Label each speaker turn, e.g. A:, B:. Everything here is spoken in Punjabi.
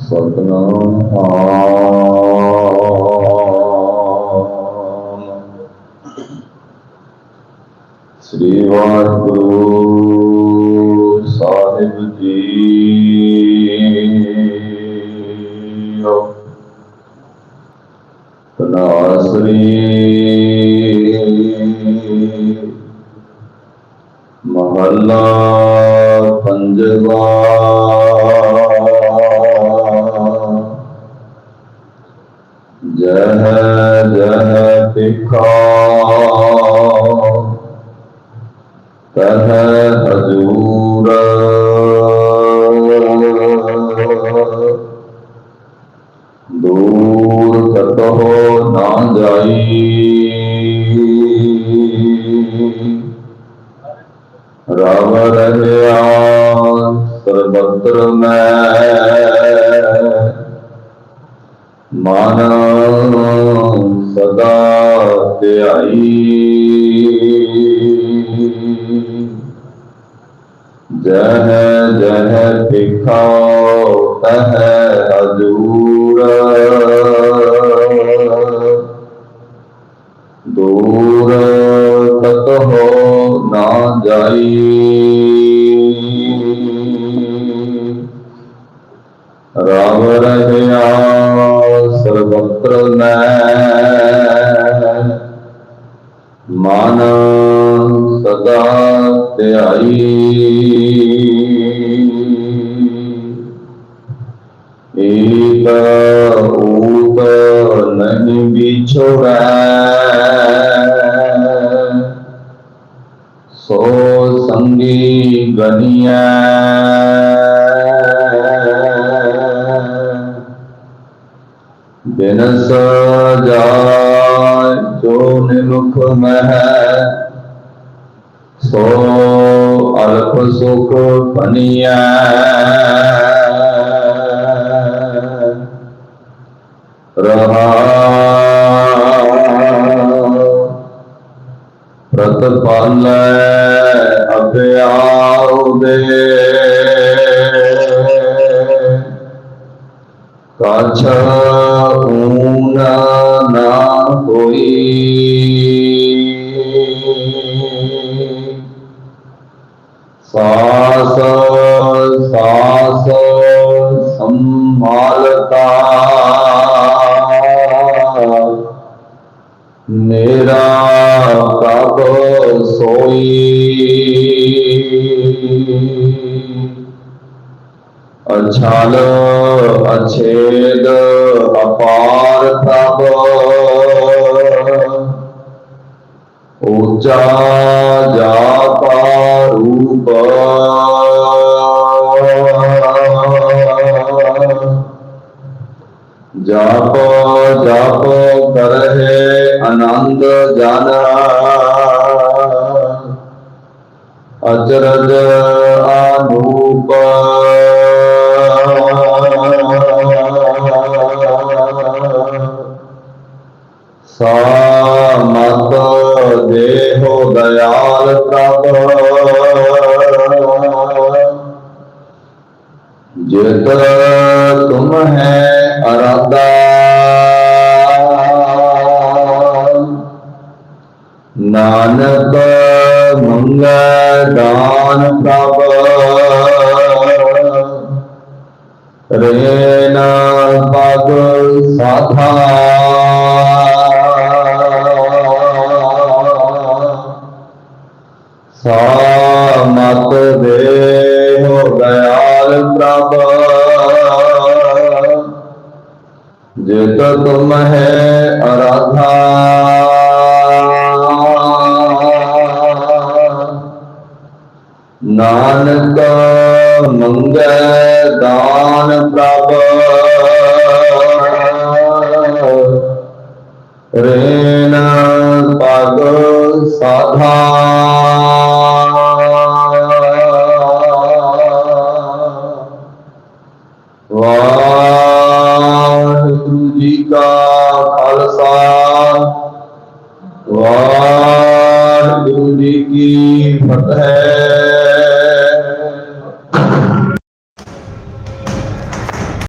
A: ਸਤਨਾਮ ਆਮ ਸ੍ਰੀ ਵਾਹਿਗੁਰੂ ਸਾਹਿਬ ਜੀ ਤਨਾਸਰੀ ਮਹੱਲਾ ਪੰਜਵਾ। ਜਹ ਜਹ ਤਿਖਾ ਤਹ ਹਜੂਰ। ਜਾਈ ਰਵ ਰਹਿਆ ਸਰਬਤਰ ਮੈਂ ਮਨ ਸਦਾ ਧਿਆਈ ਜਹ ਜਹ ਦਿਖਾਓ ਤਹ ਹਜੂਰ ਦੂਰ ਤਤ ਹੋ ਨਾ ਜਾਈ। ਰਾਮ ਰਹਿਆ ਸਰਬਤਰ ਮੈਂ। ਮਨ ਸਦਾ ਧਿਆਈ। ਸੋ ਸੰਗੀ ਗਨੀਐ ਬਿਨਸ ਜਾਇ ਜੋ ਨਿਮੁਖ ਮਹਿ ਸੋ ਅਲਪ ਸੁਖ ਪਨੀਐ ਪ੍ਰਤਪਾਲੈ ਅਭਿਆਉ ਦੇ। ਕਾਛ ਊਨ ਨਾ ਕੋਈ ਸਾਸ ਸਾਸ ਮੇਰਾ ਪ੍ਰਭ ਸੋਈ। ਅਛਾਲ ਅਛੇਦ ਅਪਾਰ ਪ੍ਰਭ। ਉੱਚਾ ਜਾਪਾ ਰੂਪ। ਜਪ ਜਪ ਕਰਹਿ ਆਨੰਦ ਜਨ ਅਚਰਜ ਅਨੂਪ ਸਾਮਤ ਦੇਹੋ ਦਇਆਲ ਪ੍ਰਭ ਜਿਤ ਤੁਮ ਹੈ ਨਾਨਕ ਮੰਗੈ ਦਾਨ ਪ੍ਰਭ। ਰੇਨ ਪਗ ਸਾਧਾ। ਸਾਮਤ ਦੇਹੁ ਦਇਆਲ ਪ੍ਰਭ। ਜਿਤ ਤੁਮ ਹੈ ਅਰਾਧਾ। ਨਾਨਕ ਮੰਗੈ ਦਾਨ ਪ੍ਰਭ। ਰੇਨ ਪਗ ਸਾਧਾ। ਵਾਹਿਗੁਰੂ ਜੀ ਕਾ ਖਾਲਸਾ। ਵਾਹਿਗੁਰੂ ਜੀ ਕੀ ਫਤਿਹ।